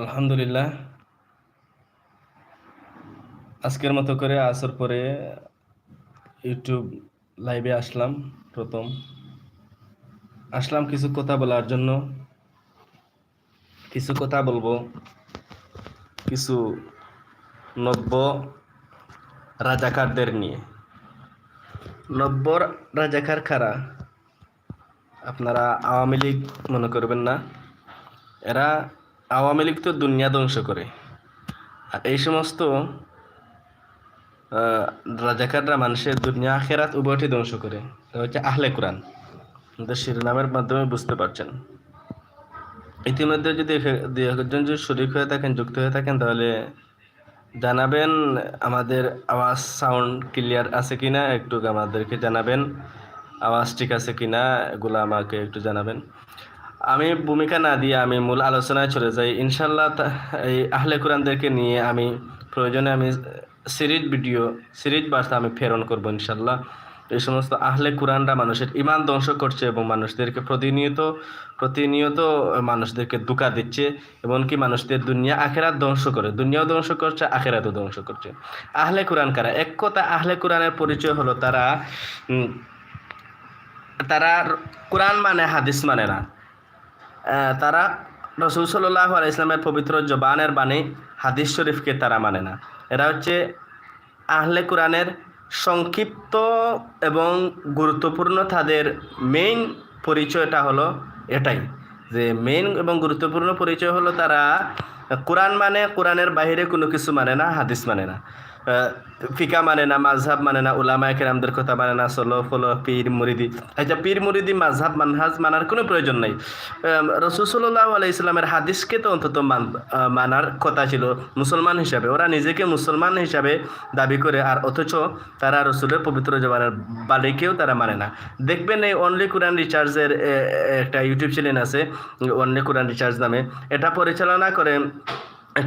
আলহামদুলিল্লাহ। আজকের মতো করে আসার পরে ইউটিউব লাইভে আসলাম প্রথম। আসলাম কিছু কথা বলার জন্য। কিছু কথা বলব। কিছু নব্য রাজাকারদের নিয়ে। নব্য রাজাকার খারা আপনারা আওয়ামী লীগ মনে করবেন না। এরা আওয়ামী লীগ তো দুনিয়া ধ্বংস করে। আর এই সমস্ত রাজাকাররা মানুষের দুনিয়া আখেরাত উভয়টি ধ্বংস করে। হচ্ছে আহলে কোরআন। আমাদের শিরোনামের মাধ্যমে বুঝতে পারছেন। ইতিমধ্যে যদি দুই একজন যদি শরিক হয়ে থাকেন, যুক্ত হয়ে থাকেন, তাহলে জানাবেন আমাদের আওয়াজ সাউন্ড ক্লিয়ার আছে কিনা একটু আমাদেরকে জানাবেন। আওয়াজ ঠিক আছে কিনা এগুলো আমাকে একটু জানাবেন। আমি ভূমিকা না দিয়ে আমি মূল আলোচনায় চলে যাই। ইনশাল্লাহ এই আহলে কোরআনদেরকে নিয়ে আমি প্রয়োজনে আমি সিরিজ ভিডিও, সিরিজ বার্তা আমি প্রেরণ করব ইনশাল্লাহ এই সমস্ত আহলে কোরআনরা মানুষের ইমান ধ্বংস করছে এবং মানুষদেরকে প্রতিনিয়ত প্রতিনিয়ত মানুষদেরকে দুকা দিচ্ছে, এমনকি মানুষদের দুনিয়া আখেরাত ধ্বংস করে। দুনিয়াও ধ্বংস করছে, আখেরাতও ধ্বংস করছে। আহলে কোরআন কারা? এক কথা, আহলে কোরআনের পরিচয় হলো তারা তারা কোরআন মানে হাদিস মানে না। তারা রসুল সাল্লাহ আল ইসলামের পবিত্র জবানের বাণী, হাদিস শরীফকে তারা মানে না। এরা হচ্ছে আহলে কোরআনের সংক্ষিপ্ত এবং গুরুত্বপূর্ণ তাদের মেইন পরিচয়টা হলো এটাই, যে মেইন এবং গুরুত্বপূর্ণ পরিচয় হলো তারা কোরআন মানে কোরআনের বাইরে কোনো কিছু মানে না, হাদিস মানে না। ফিকা মানে না, মাঝহাব মানে না, উলামায় কেরামদের কথা মানে না, সলো ফলো, পীর, মুরিদি। আচ্ছা পীর, মুরিদি, মাঝহাব, মানহাজ মানার কোনো প্রয়োজন নাই। রসুল সাল্লাহ আলাই ইসলামের হাদিসকে তো অন্তত মান মানার কথা ছিল মুসলমান হিসাবে। ওরা নিজেকে মুসলমান হিসাবে দাবি করে, আর অথচ তারা রসুলের পবিত্র জবানের বালিকেও তারা মানে না। দেখবেন এই অনলি কোরআন রিচার্জের একটা ইউটিউব চ্যানেল আছে অনলি কোরআন রিচার্জ নামে। এটা পরিচালনা করে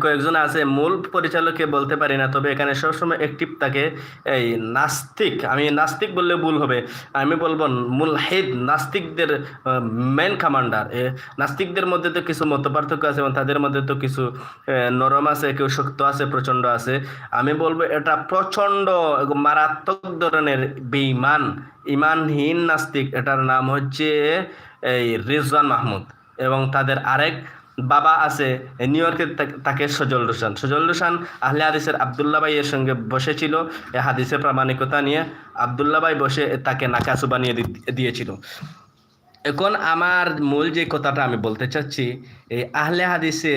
কয়েকজন আছে, মূল পরিচালককে বলতে পারি না, তবে এখানে সবসময় অ্যাক্টিভ থাকে এই নাস্তিক। আমি নাস্তিক বললে ভুল হবে। আমি বলব মূল হেদ নাস্তিকদের মেন কমান্ডার নাস্তিকদের মধ্যে তো কিছু মত পার্থক্য আছে এবং তাদের মধ্যে তো কিছু নরম আছে, কেউ শক্ত আছে, প্রচণ্ড আছে। আমি বলব এটা প্রচণ্ড মারাত্মক ধরনের বেঈমান ইমানহীন নাস্তিক। এটার নাম হচ্ছে এই রিজওয়ান মাহমুদ এবং তাদের আরেক বাবা আছে নিউ ইয়র্কে তাকে সজল রোশান। সজল রোশান আহলে হাদিসের আবদুল্লাহ ভাইয়ের সঙ্গে বসেছিল, এ হাদিসের প্রামাণিকতা নিয়ে। আবদুল্লাহ ভাই বসে তাকে নাকাসু বানিয়ে দিয়েছিল। এখন আমার মূল যে কথাটা আমি বলতে চাচ্ছি, এই আহলে হাদিসে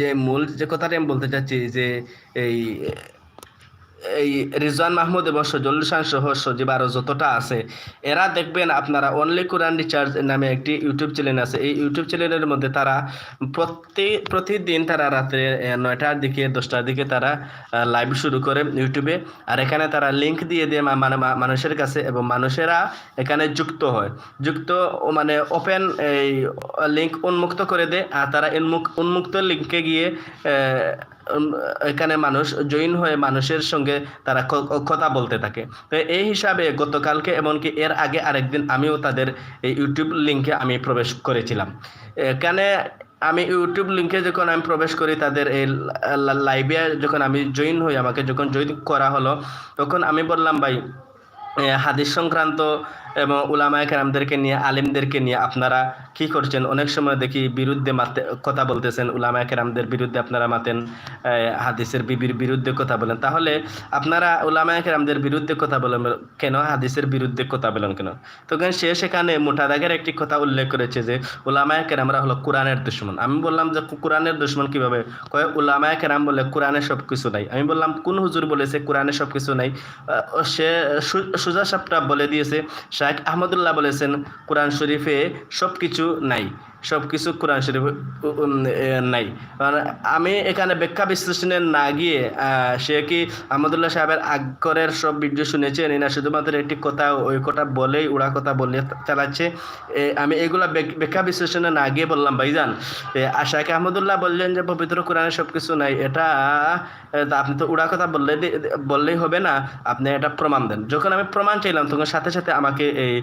যে মূল যে কথাটা আমি বলতে চাচ্ছি, যে এই এই রিজওয়ান মাহমুদ এবং সজল হোসেন সহ সজীব আরও যতটা আছে, এরা দেখবেন আপনারা অনলি কোরআন রিচার্জ নামে একটি ইউটিউব চ্যানেল আছে। এই ইউটিউব চ্যানেলের মধ্যে তারা প্রতি, প্রতিদিন তারা রাত্রে নয়টার দিকে, দশটার দিকে তারা লাইভ শুরু করে ইউটিউবে আর এখানে তারা লিংক দিয়ে দিয়ে মানে মানুষের কাছে এবং মানুষেরা এখানে যুক্ত হয়। যুক্ত মানে ওপেন এই লিঙ্ক উন্মুক্ত করে দেয়। আর তারা উন্মুক- উন্মুক্ত লিঙ্কে গিয়ে এখানে মানুষ জৈন হয়ে মানুষের সঙ্গে তারা কথা বলতে থাকে। তো এই হিসাবে গতকালকে এমনকি এর আগে আরেকদিন আমিও তাদের এই ইউটিউব লিঙ্কে আমি প্রবেশ করেছিলাম। এখানে আমি ইউটিউব লিঙ্কে যখন আমি প্রবেশ করি, তাদের এই লাইভে যখন আমি জয়েন হই, আমাকে যখন জয়েন করা হলো, তখন আমি বললাম, ভাই হাদিস সংক্রান্ত এবং উলামায় কেরামদেরকে নিয়ে, আলিমদেরকে নিয়ে আপনারা কি করছেন? অনেক সময় দেখি বিরুদ্ধে মাতে কথা বলতেছেন, উলামায় কেরামদের বিরুদ্ধে আপনারা মাতেন হাদিসের বিবির বিরুদ্ধে কথা বলেন। তাহলে আপনারা উলামায় কেরামদের বিরুদ্ধে কথা বলেন কেন? হাদিসের বিরুদ্ধে কথা বলেন কেন? তখন সে সেখানে মোটা দাগের একটি কথা উল্লেখ করেছে যে, উলামায় কেরামরা হলো কোরআনের দুশ্মন। আমি বললাম যে কোরআনের দুশ্মন কীভাবে? কয়, উলামায় কেরাম বলে কোরআনে সব কিছু নাই। আমি বললাম, কোন হুজুর বলেছে কোরআনে সব কিছু নাই সু- সুজা সাপটা বলে দিয়েছে। শাহেখ আহমদুল্লাহ বলেছেন কোরআন শরীফে সব কিছু নাই। সব কিছু কোরআন শরীফে নাই। কারণ আমি এখানে ব্যাখ্যা বিশ্লেষণে না গিয়ে সে কি আহমদুল্লাহ সাহেবের আগরের সব ভিডিও শুনেছেন? না শুধুমাত্র একটি কথা, ওই কথা বলেই, উড়া কথা বলে চালাচ্ছে। আমি এগুলা ব্যাখ্যা বিশ্লেষণে না গিয়ে বললাম, ভাইজান। আশাক আহমদুল্লাহ বললেন যে, পবিত্র কোরআনে সব কিছু নাই, এটা আপনি তো উড়া কথা বললে বললেই হবে না, আপনি এটা প্রমাণ দেন। যখন আমি প্রমাণ চাইলাম, তখন সাথে সাথে আমাকে এই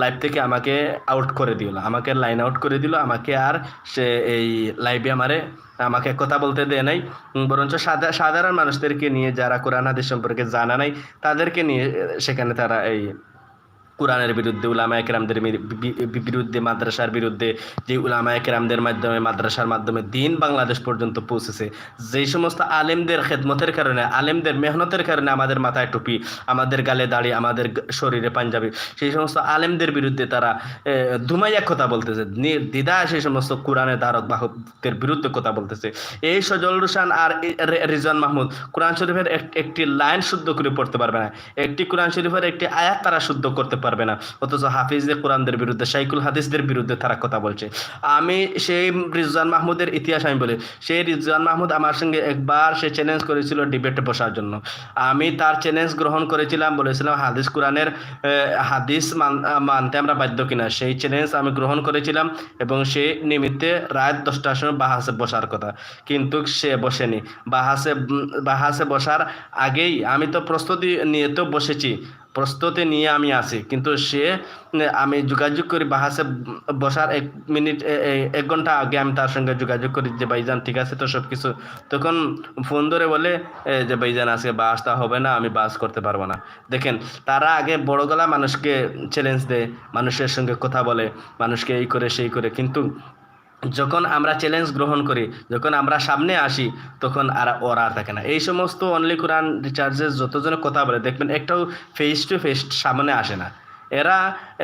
লাইভ থেকে আমাকে আউট করে দিল, আমাকে লাইন আউট করে দিল। দিল আমাকে আর সে এই লাইভে আমারে আমাকে কথা বলতে দেয় নাই। বরঞ্চ সাধারণ মানুষদেরকে নিয়ে যারা কোরআন, হাদিস সম্পর্কে জানা নাই, তাদেরকে নিয়ে সেখানে তারা এই কোরআনের বিরুদ্ধে উলামা একরামদের বিরুদ্ধে, মাদ্রাসার বিরুদ্ধে, যে উলামা একরামদের মাধ্যমে, মাদ্রাসার মাধ্যমে দিন বাংলাদেশ পর্যন্ত পৌঁছেছে। যেই সমস্ত আলেমদের খেদমতের কারণে, আলেমদের মেহনতের কারণে আমাদের মাথায় টুপি, আমাদের গালে দাড়ি, আমাদের শরীরে পাঞ্জাবি, সেই সমস্ত আলেমদের বিরুদ্ধে তারা ধুমাইয়া কথা বলতেছে। দ্বিধা সেই সমস্ত কোরআনের ধারক বাহকদের বিরুদ্ধে কথা বলতেছে। এই সজল রুশান আর এ- রে- রিজওয়ান মাহমুদ, কোরআন শরীফের একটি লাইন শুদ্ধ করে পড়তে পারবে না। একটি কোরআন শরীফের একটি আয়াত তারা শুদ্ধ করতে পারবে না। অথচ হাফিজদের কোরআনদের বিরুদ্ধে শাইকুল হাদিসদের বিরুদ্ধে তারা কথা বলছে। আমি সেই রিজওয়ান মাহমুদের ইতিহাস আমি বলি, সেই রিজওয়ান মাহমুদ আমার সঙ্গে একবার সে চ্যালেঞ্জ করেছিল ডিবেটে বসার জন্য। আমি তার চ্যালেঞ্জ গ্রহণ করেছিলাম, বলেছিলাম হাদিস কোরআনের হাদিস মান- মানতে আমরা বাধ্য কিনা। সেই চ্যালেঞ্জ আমি গ্রহণ করেছিলাম এবং সেই নিমিত্তে রাত দশটার সময় বাহাসে বসার কথা। কিন্তু সে বসেনি। বাহাসে বাহাসে বসার আগেই আমি তো প্রস্তুতি নিয়ে তো বসেছি। প্রস্তুতি নিয়ে আমি আসি কিন্তু সে আমি যোগাযোগ করি বাহাসে বসার এক মিনিট এক ঘণ্টা আগে আমি তার সঙ্গে যোগাযোগ করি যে, ভাইজান, ঠিক আছে তো সব কিছু তখন ফোন ধরে বলে যে, ভাইজান, আজকে বাসটা হবে না, আমি বাস করতে পারব না। দেখেন, তারা আগে বড় গলা মানুষকে চ্যালেঞ্জ দেয়, মানুষের সঙ্গে কথা বলে, মানুষকে এই করে, সেই করে। কিন্তু যখন আমরা চ্যালেঞ্জ গ্রহণ করি, যখন আমরা সামনে আসি, তখন আর ওরা থাকে না। এই সমস্ত অনলি কোরআন রিচার্জেস যতজনে কথা বলে, দেখবেন একটাও ফেস টু ফেস সামনে আসে না। এরা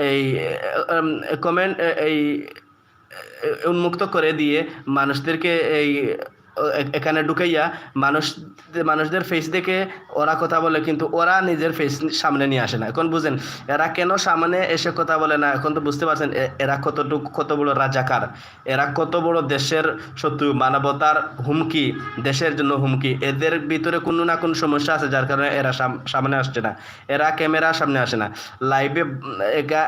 এই কমেন্ট এই, উন্মুক্ত করে দিয়ে মানুষদেরকে এই এখানে ঢুকাইয়া মানুষ, মানুষদের ফেস দেখে ওরা কথা বলে, কিন্তু ওরা নিজের ফেস সামনে নিয়ে আসে না। এখন বুঝেন, এরা কেন সামনে এসে কথা বলে না? এখন তো বুঝতে পারছেন এরা কতটুকু, কত বড় রাজাকার? এরা কত বড় দেশের শত্রু? মানবতার হুমকি, দেশের জন্য হুমকি, এদের ভিতরে কোনো না কোনো সমস্যা আছে, যার কারণে এরা সাম- সামনে আসছে না। এরা ক্যামেরার সামনে আসে না। লাইভে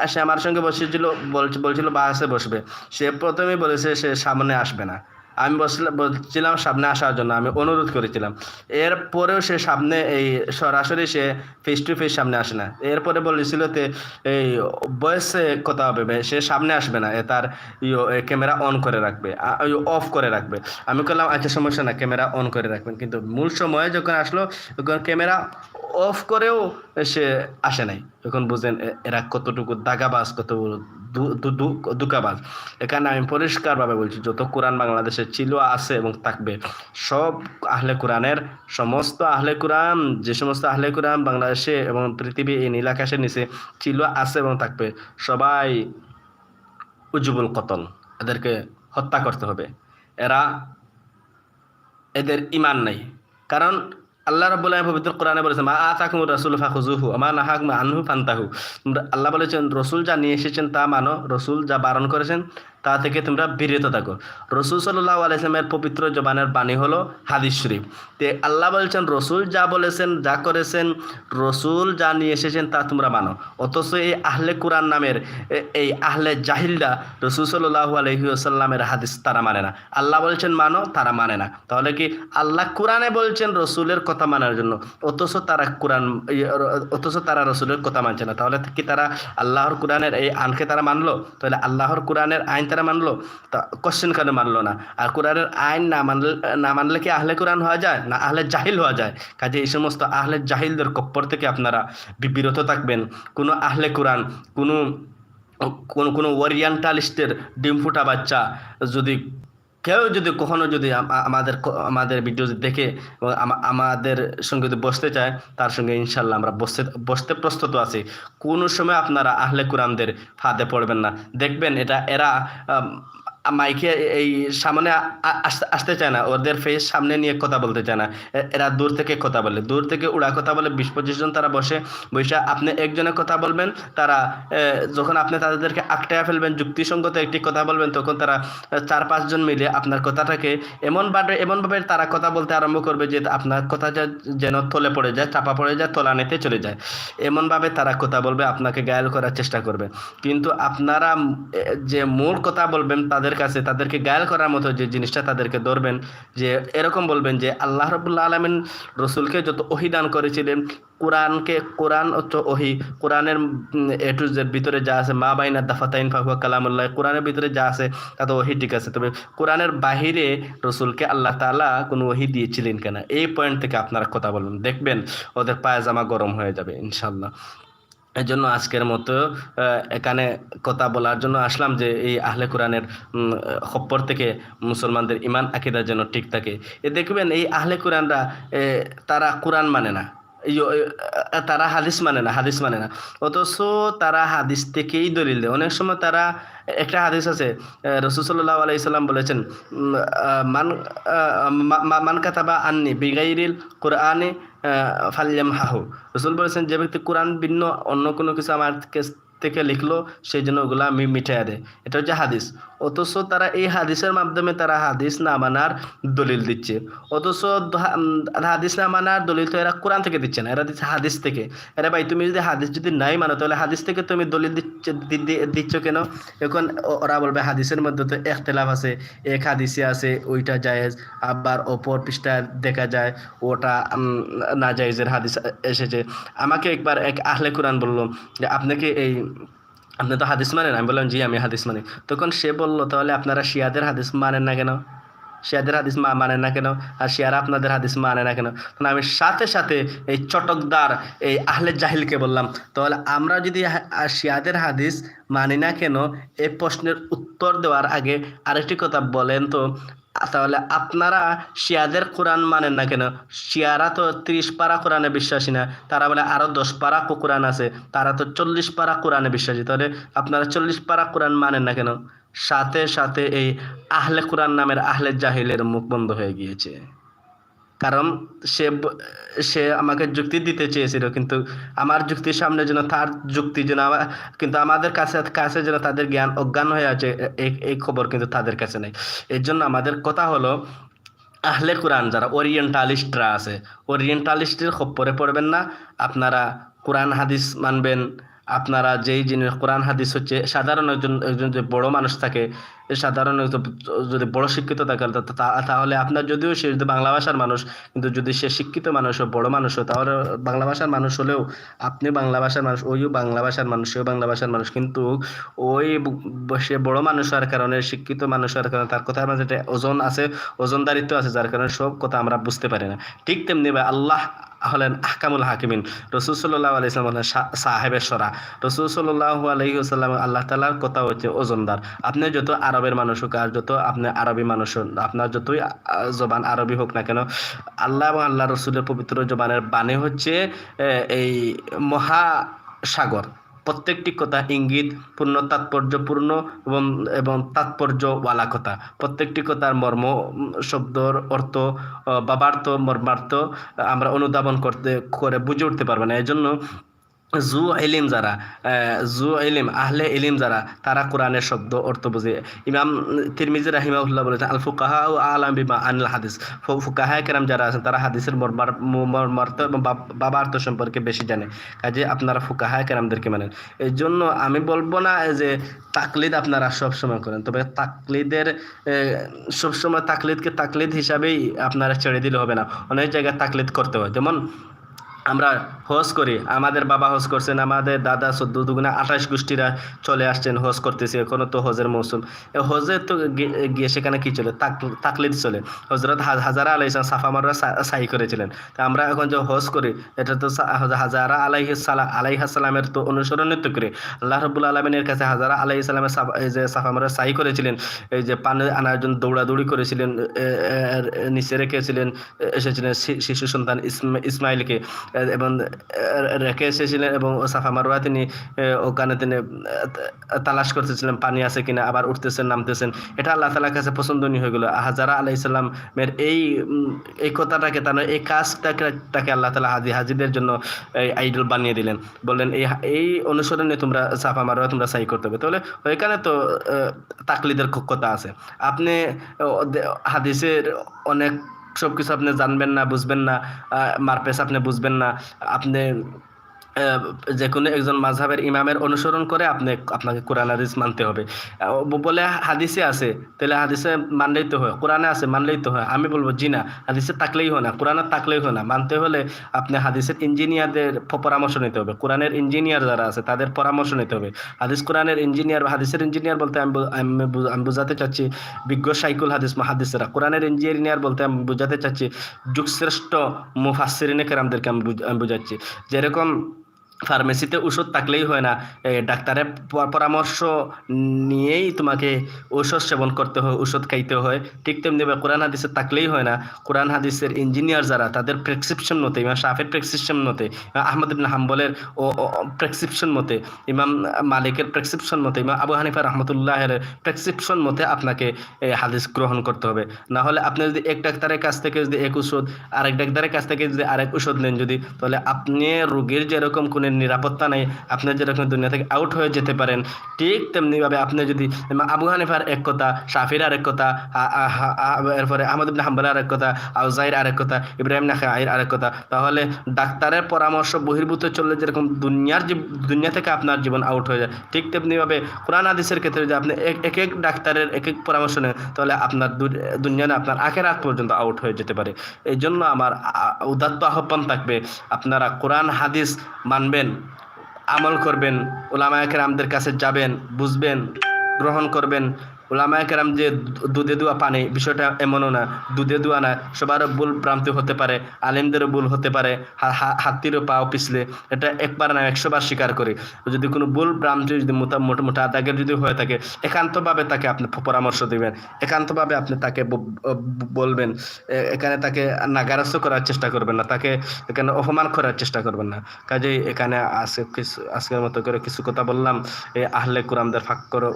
সে আমার সঙ্গে বসেছিল, বলছে- বলছিল, বাসে বসবে। সে প্রথমেই বলেছে সে সামনে আসবে না। আমি বসলাম বলছিলাম সামনে আসার জন্য, আমি অনুরোধ করেছিলাম। এরপরেও সে সামনে এই সরাসরি সে ফেস টু ফেস সামনে আসে না। এরপরে বলেছিল তে এই বয়সে কথা হবে সে সামনে আসবে না, এ তার ক্যামেরা অন করে রাখবে অফ করে রাখবে। আমি বললাম আচ্ছা সমস্যা না ক্যামেরা অন করে রাখবেন। কিন্তু মূল সময়ে যখন আসলো, তখন ক্যামেরা অফ করেও সে আসে নাই। এখন বুঝেন এরা কতটুকু দাগাবাজ কত দুকাবাজ। এখানে আমি পরিষ্কারভাবে বলছি, যত কোরআন বাংলাদেশে ছিল আছে এবং থাকবে, সব আহলে কোরআনের সমস্ত আহলে কোরআন, যে সমস্ত আহলে কোরআন বাংলাদেশে এবং পৃথিবী এই নীল আকাশের নিচে ছিল আছে এবং থাকবে, সবাই উজুবুল কতল, এদেরকে হত্যা করতে হবে। এরা, এদের ইমান নাই। কারণ আল্লাহ রাব্বুল আলামিন পবিত্র কোরআনে বলেছেন, মা আতাকুম রসুল ফাখুজুহু আমা নাহাকুম আনহু ফান্তাহু। আল্লাহ বলেছেন, রসুল যা নিয়ে এসেছেন তা মানো, রসুল যা বারণ করেছেন তা থেকে তোমরা বিরত থাকো। রসুল সাল্লাহ আলাইসলামের পবিত্র জবানের বাণী হলো হাদিস শরীফ। তে আল্লাহ বলছেন, রসুল যা বলেছেন, যা করেছেন, রসুল যা নিয়ে এসেছেন তা তোমরা মানো। অথচ এই আহলে কোরআন নামের এই আহলে জাহিলরা রসুল সাল্লাহু আলহিউসাল্লামের হাদিস তারা মানে না। আল্লাহ বলছেন, মানো, তারা মানে না। তাহলে কি আল্লাহ কোরআনে বলছেন রসুলের কথা মানার জন্য? অথচ তারা কোরআন অথচ তারা রসুলের কথা মানছে না। তাহলে কি তারা আল্লাহর কোরআনের এই আইনকে তারা মানলো? তাহলে আল্লাহর কোরআনের আইন তারা মানলো? তা কোশ্চেন কেন মানলো না? আর কোরআনের আইন না মানলে না মানলে কি আহলে কোরআন হওয়া যায়? না আহলে জাহিল হওয়া যায়? কাজে এই সমস্ত আহলে জাহিলদের কপ্পর থেকে আপনারা বিরত থাকবেন। কোনো আহলে কোরআন, কোনো, কোন, কোনো ওরিয়েন্টালিস্টের ডিম ফুটা বাচ্চা যদি কেউ যদি কখনো যদি আমাদের আমাদের ভিডিও দেখে আমাদের সঙ্গে যদি বসতে চায়, তার সঙ্গে ইনশাল্লাহ আমরা বসতে বসতে প্রস্তুত আছি। কোনো সময় আপনারা আহলে কোরআনদের ফাঁদে পড়বেন না। দেখবেন এটা, এরা মাইকে এই সামনে আসতে চায় না। ওদের ফেস সামনে নিয়ে কথা বলতে চায় না। এরা দূর থেকে কথা বলে। দূর থেকে উড়া কথা বলে। বিশ পঁচিশ জন তারা বসে। বসে আপনি একজনের কথা বলবেন, তারা যখন আপনি তাদেরকে আটটায় ফেলবেন, যুক্তিসঙ্গত একটি কথা বলবেন, তখন তারা চার পাঁচজন মিলে আপনার কথাটাকে এমনভাবে এমনভাবে তারা কথা বলতে আরম্ভ করবে যে আপনার কথা যেন তলে পড়ে যায়, চাপা পড়ে যায় তোলা নিতে চলে যায়। এমনভাবে তারা কথা বলবে, আপনাকে গায়াল করার চেষ্টা করবে। কিন্তু আপনারা যে মূল কথা বলবেন, তাদের তাদের কাছে, তাদেরকে গায়াল করার মতো যে জিনিসটা তাদেরকে ধরবেন, যে এরকম বলবেন যে আল্লাহ রবুল্লা আলমিন রসুলকে যত ওহিদান করেছিলেন, কোরআনকে, কোরআন হচ্ছে ওহি, কোরআনের এ টু জেড ভিতরে যা আছে, মা বাইনা দাফাতাইন ফাহুয়া কালামুল্লাহ, কোরআনের ভিতরে যা আছে, তা তো ওহি, ঠিক আছে। তবে কোরআনের বাহিরে রসুলকে আল্লাহ তাআলা কোনো ওহি দিয়েছিলেন কেন? এই পয়েন্ট থেকে আপনারা কথা বলবেন দেখবেন ওদের পায়জামা গরম হয়ে যাবে ইনশাল্লাহ এই জন্য আজকের মতো এখানে কথা বলার জন্য আসলাম যে এই আহলে কোরআনের খপ্পর থেকে মুসলমানদের ইমান আকিদা যেন ঠিক থাকে। এ দেখবেন এই আহলে কোরআনরা তারা কোরআন মানে না। তারা হাদিস মানে না, হাদিস মানে না। অথচ তারা হাদিস থেকেই দলিল দেয়। অনেক সময় তারা, একটা হাদিস আছে রসুল সাল্লাহ আলাইসাল্লাম বলেছেন মান মান কাতাবা আননি বিগাইরিল কোরআনে ফালিয়াম হাহু রসুল বলেছেন যে ব্যক্তি কোরআন ভিন্ন অন্য কোনো কিছু আমার থেকে লিখলো, সেই জন্য ওগুলো আমি মিঠাইয়া দেয় এটা হচ্ছে হাদিস। অথচ তারা এই হাদিসের মাধ্যমে তারা হাদিস না মানার দলিল দিচ্ছে। অথচ হাদিস না মানার দলিল তো এরা কোরআন থেকে দিচ্ছে না, এরা দিচ্ছে হাদিস থেকে। আরে ভাই, তুমি যদি হাদিস যদি নাই মানো, তাহলে হাদিস থেকে তুমি দলিল দিচ্ছ কেন? এখন ওরা বলবে হাদিসের মধ্যে তো একতলাফ আছে, এক হাদিসে আছে, ওইটা জায়েজ, আবার অপর পৃষ্ঠা দেখা যায়, ওটা না জায়েজের হাদিস এসেছে। আমাকে একবার এক আহলে কোরআন বলল যে আপনাকে এই আপনি তো হাদিস মানেন? আমি বললাম, জি, আমি হাদিস মানি। তখন সে বলল, তাহলে আপনারা শিয়াদের হাদিস মানেন না কেন? শিয়াদের হাদিস মা মানেন না কেন? আর শিয়ারা আপনাদের হাদিস মানে না কেন? তখন আমি সাথে সাথে এই চটকদার, এই আহলে জাহিলকে বললাম, তাহলে আমরা যদি শিয়াদের হাদিস মানি না কেন? এই প্রশ্নের উত্তর দেওয়ার আগে আরেকটি কথা বলেন তো। তাহলে আপনারা শিয়াদের কোরআন মানেন না কেন? শিয়ারা তো ত্রিশ পারা কোরআনে বিশ্বাসী না। তারা বলে আরও দশ পারা কোরআন আছে। তারা তো চল্লিশ পারা কোরআনে বিশ্বাসী। তাহলে আপনারা চল্লিশ পারা কোরআন মানেন না কেন? সাথে সাথে এই আহলে কোরআন নামের আহলে জাহিলের মুখ বন্ধ হয়ে গিয়েছে। কারণ সে সে আমাকে যুক্তি দিতে চেয়েছিল, কিন্তু আমার যুক্তির সামনে যেন তার যুক্তি যেন আমার কিন্তু আমাদের কাছে কাছে যেন তাদের জ্ঞান অজ্ঞান হয়ে আছে এই খবর কিন্তু তাদের কাছে নেই। এর জন্য আমাদের কথা হলো, আহলে কোরআন যারা ওরিয়েন্টালিস্টরা আছে, ওরিয়েন্টালিস্টের খপ্পরে পড়বেন না। আপনারা কোরআন হাদিস মানবেন, আপনারা যেই জিনিস কোরআন হাদিস হচ্ছে, সাধারণ একজন একজন যে বড় মানুষ থাকে এ সাধারণ যদি বড় শিক্ষিত থাকে তাহলে আপনার যদিও সে যদি বাংলা ভাষার মানুষ, কিন্তু যদি সে শিক্ষিত মানুষ হয় বড় মানুষ হয়, তাহলে বাংলা ভাষার মানুষ হলেও আপনি বাংলা ভাষার মানুষ, ওইও বাংলা ভাষার মানুষ, সেও বাংলা ভাষার মানুষ, কিন্তু ওই সে বড় মানুষ হওয়ার কারণে, শিক্ষিত মানুষ হওয়ার কারণে, তার কথার মাঝে ওজন আছে ওজনদারিত্ব আছে, যার কারণে সব কথা আমরা বুঝতে পারি না। ঠিক তেমনি আল্লাহ হলেন আহকামুল হাকিমিন, রসুল সাল্লাহ আলাইসলাম হলেন সা- সাহেবের সরা। রসুল সাল্লাহ আলহিহাল্লাম আল্লাহ তালার কথা হচ্ছে ওজনদার। আপনি যত আরবের মানুষ হোক, আর যত আপনি আরবি মানুষ আপনার যতই জবান আরবি হোক না কেন, আল্লাহ এবং আল্লাহ রসুলের পবিত্র জবানের বাণী হচ্ছে এই মহাসাগর। প্রত্যেকটি কথা ইঙ্গিত, পূর্ণ তাৎপর্যপূর্ণ এবং এবং তাৎপর্যওয়ালা কথা। প্রত্যেকটি কথার মর্ম শব্দর অর্থ বাবার্থ, মর্মার্থ, আমরা অনুধাবন করতে, করে বুঝে উঠতে পারব না। এই জন্য জু এলিম যারা জু এলিম আহলে এলিম যারা, তারা কোরআনের শব্দ, অর্থ বুঝে। ইমাম তিরমিজি রাহিমাউল্লাহ বলেছেন আল ফুকাহা ও আলাম বিমা আনিল হাদিস। ফুকাহা কেরাম যারা আছেন, তারা হাদিসের মর্মার মর্মার্থ এবং বাব- বাবার্থ সম্পর্কে বেশি জানে। কাজে আপনারা ফুকাহা কেরামদেরকে মানেন। এই জন্য আমি বলব না যে তাকলিদ আপনারা সবসময় করেন, তবে তাকলিদের সবসময় তাকলিদকে তাকলিদ হিসাবেই আপনারা ছেড়ে দিলে হবে না। অনেক জায়গায় তাকলিদ করতে হয়। যেমন আমরা হজ করি। আমাদের বাবা হজ করছেন, আমাদের দাদা চোদ্দ দুগুনা আঠাশ গোষ্ঠীরা চলে আসছেন হজ করতেছে, এখনও তো হজের মৌসুম। হজে তো গিয়ে সেখানে কী চলে? তাক- তাকলিদ চলে। হজরত হাজারা আলাইসালাম সাফা মাররা সাই করেছিলেন। তা আমরা এখন যে হজ করি, এটা তো হাজারা আলাইহি সালাম আলাইহা সালামের তো অনুসরণিত করে। আল্লাহ রবুল আলমিনের কাছে হাজারা আলাইহি সালামের এই যে সাফা মাররা সাই করেছিলেন, এই যে পানি আনার জন্য দৌড়াদৌড়ি করেছিলেন নিচে রেখেছিলেন এসেছিলেন শিশু সন্তান ইসমা- ইসমাইলকে। এবং রেখে এসেছিলেন এবং সাফা মারোয়া তিনি ওখানে তিনি তালাশ করতেছিলেন, পানি আছে কিনা, আবার উঠতেছেন, নামতেছেন। এটা আল্লাহ তালার কাছে পছন্দনীয় হয়ে গেল। হাজারা আলাই ইসলামের এই এই কথাটাকে তার এই কাজটাকে, তাকে আল্লাহ তালা হাজি হাজিদের জন্য, এই আইডল বানিয়ে দিলেন। বললেন, এই এই অনুসরণে তোমরা সাফা মারোয়া তোমরা সাই করতে হবে। তাহলে ওইখানে তো তাকলিদের ক- কথা আছে। আপনি হাদিসের অনেক সব কিছু আপনি জানবেন না বুঝবেন না মারপেস আপনি বুঝবেন না আপনি যে কোনো একজন মাযহাবের ইমামের অনুসরণ করে আপনি, আপনাকে কোরআন হাদিস মানতে হবে। বলে হাদিসে আছে, তাহলে হাদিসে মানলেই তো হয়, কোরআনে আছে মানলেই তো হয়। আমি বলব, জি না, হাদিসে থাকলেই হয় না, কোরআনে তাকলেই হয় না। মানতে হলে আপনি হাদিসের ইঞ্জিনিয়ারদের পরামর্শ নিতে হবে। কোরআনের ইঞ্জিনিয়ার যারা আছে, তাদের পরামর্শ নিতে হবে। হাদিস কোরআনের ইঞ্জিনিয়ার, হাদিসের ইঞ্জিনিয়ার বলতে আমি আমি বোঝাতে চাচ্ছি বিজ্ঞ সাইকুল হাদিস মহাদিসরা। কোরআনের ইঞ্জিনিয়ার বলতে আমি বোঝাতে চাচ্ছি যুগশ্রেষ্ঠ মুফাসসিরিনে কেরামদেরকে আমি বোঝাচ্ছি। যেরকম ফার্মেসিতে ওষুধ থাকলেই হয় না। ডাক্তারের পরামর্শ নিয়েই তোমাকে ঔষধ সেবন করতে হয় ওষুধ খাইতে হয়। ঠিক তেমনিভাবে কোরআন হাদিসে থাকলেই হয় না। কোরআন হাদিসের ইঞ্জিনিয়ার যারা, তাদের প্রেসক্রিপশন মতে, ইমাম শাফের প্রেসক্রিপশন মতে আহমদ ইবনে হাম্বলের ও প্রেসক্রিপশন মতে, ইমাম মালিকের প্রেসক্রিপশন মতে, ইমাম আবু হানিফা রহমতুল্লাহের প্রেসক্রিপশন মতে আপনাকে হাদিস গ্রহণ করতে হবে। না হলে আপনি যদি এক ডাক্তারের কাছ থেকে যদি এক ওষুধ আরেক ডাক্তারের কাছ থেকে যদি আরেক ওষুধ নেন যদি, তাহলে আপনি রোগীর যেরকম কোনো নিরাপত্তা নেই, আপনি যেরকম দুনিয়া থেকে আউট হয়ে যেতে পারেন, ঠিক তেমনিভাবে আপনি যদি আবু হানিফার এক কথা, শাফির আরেক কথা এরপরে আহমদ হাম্বল আরেক কথা আউজাইর আরেক কথা, ইব্রাহিম নাখাইর আরেক কথা, তাহলে ডাক্তারের পরামর্শ বহির্ভূত চললে যেরকম দুনিয়ার দুনিয়া থেকে আপনার জীবন আউট হয়ে যায়, ঠিক তেমনিভাবে কোরআন হাদিসের ক্ষেত্রে যদি আপনি এক এক ডাক্তারের এক এক পরামর্শ নেন, তাহলে আপনার দুনিয়া আপনার আখের আগ পর্যন্ত আউট হয়ে যেতে পারে। এই জন্য আমার উদাত্ত আহ্বান থাকবে, আপনারা কোরআন, হাদিস মানবেন আমল করবেন ওলামায়কের আমাদের কাছে যাবেন বুঝবেন গ্রহণ করবেন ওলামায় কেরাম যে দুধে দুয়া পানি, বিষয়টা এমনও না। দুধে দুয়া না সবারও ভুল ভ্রান্তি হতে পারে আলেমদেরও ভুল হতে পারে হাতিরও পাও পিছলে। এটা একবার না, একশোবার স্বীকার করি। যদি কোনো ভুল ভ্রান্তি, যদি মোটা মোটা মোটা দাগের যদি হয়ে থাকে, একান্তভাবে তাকে আপনি পরামর্শ দিবেন। একান্তভাবে আপনি তাকে বলবেন। এখানে তাকে নাগারস্থ করার চেষ্টা করবেন না, তাকে এখানে অপমান করার চেষ্টা করবেন না। কাজেই এখানে আজকে কিছু, আজকের মতো করে কিছু কথা বললাম। এই আহলে কুরামদের ফাঁক করে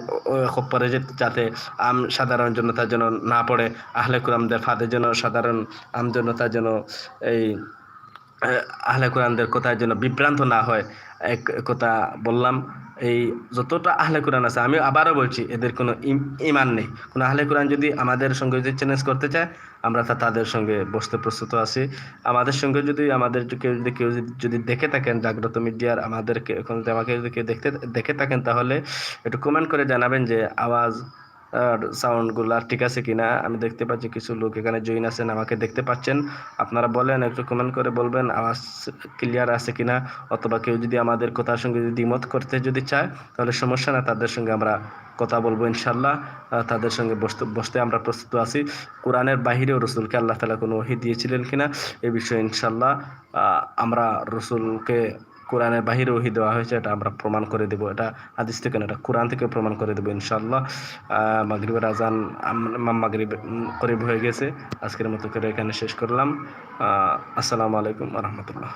পরে যে, যাতে আম সাধারণ জনতার যেন না পড়ে আহলে কুরামদের ফাঁদে যেন সাধারণ আম জনতা যেন এই আহ, আহলে কোরআনদের কথার জন্য বিভ্রান্ত না হয় এক কথা বললাম। এই যতটা আহলে কোরআন আছে আমি আবারও বলছি এদের কোনো ইম- ইমান নেই। কোনো আহলে কোরআন যদি আমাদের সঙ্গে যদি চ্যালেঞ্জ করতে চায় আমরা তা তাদের সঙ্গে বসতে প্রস্তুত আছি। আমাদের সঙ্গে যদি আমাদের কেউ যদি কেউ যদি- দেখে থাকেন জাগ্রত মিডিয়ার আমাদেরকে এখন আমাকে যদি কেউ দেখতে দেখে থাকেন তাহলে একটু কমেন্ট করে জানাবেন যে আওয়াজ সাউন্ডগুলো ঠিক আছে কিনা, আমি দেখতে পাচ্ছি কিছু লোক এখানে জয়েন আছেন, আমাকে দেখতে পাচ্ছেন। আপনারা বলেন, একটু কমেন্ট করে বলবেন, আওয়াজ ক্লিয়ার আছে কিনা? অথবা কেউ যদি আমাদের কথার সঙ্গে যদি দ্বিমত করতে যদি চায়, তাহলে সমস্যা না, তাদের সঙ্গে আমরা কথা বলব ইনশাল্লাহ তাদের সঙ্গে বসতে বসতে আমরা প্রস্তুত আছি। কোরআনের বাহিরেও রসুলকে আল্লাহ তালা কোনো ওহি দিয়েছিলেন কিনা এই বিষয়ে ইনশাল্লাহ আমরা রসুলকে কোরআনের বাহিরে ওহি দেওয়া হয়েছে, এটা আমরা প্রমাণ করে দেবো। এটা আদিস থেকে না, এটা কোরআন থেকে প্রমাণ করে দেবো ইনশাল্লাহ মাগরিবের আজান মাগরিব করিব হয়ে গেছে। আজকের মতো করে এখানে শেষ করলাম। আসসালামু আলাইকুম রহমতুল্লাহ।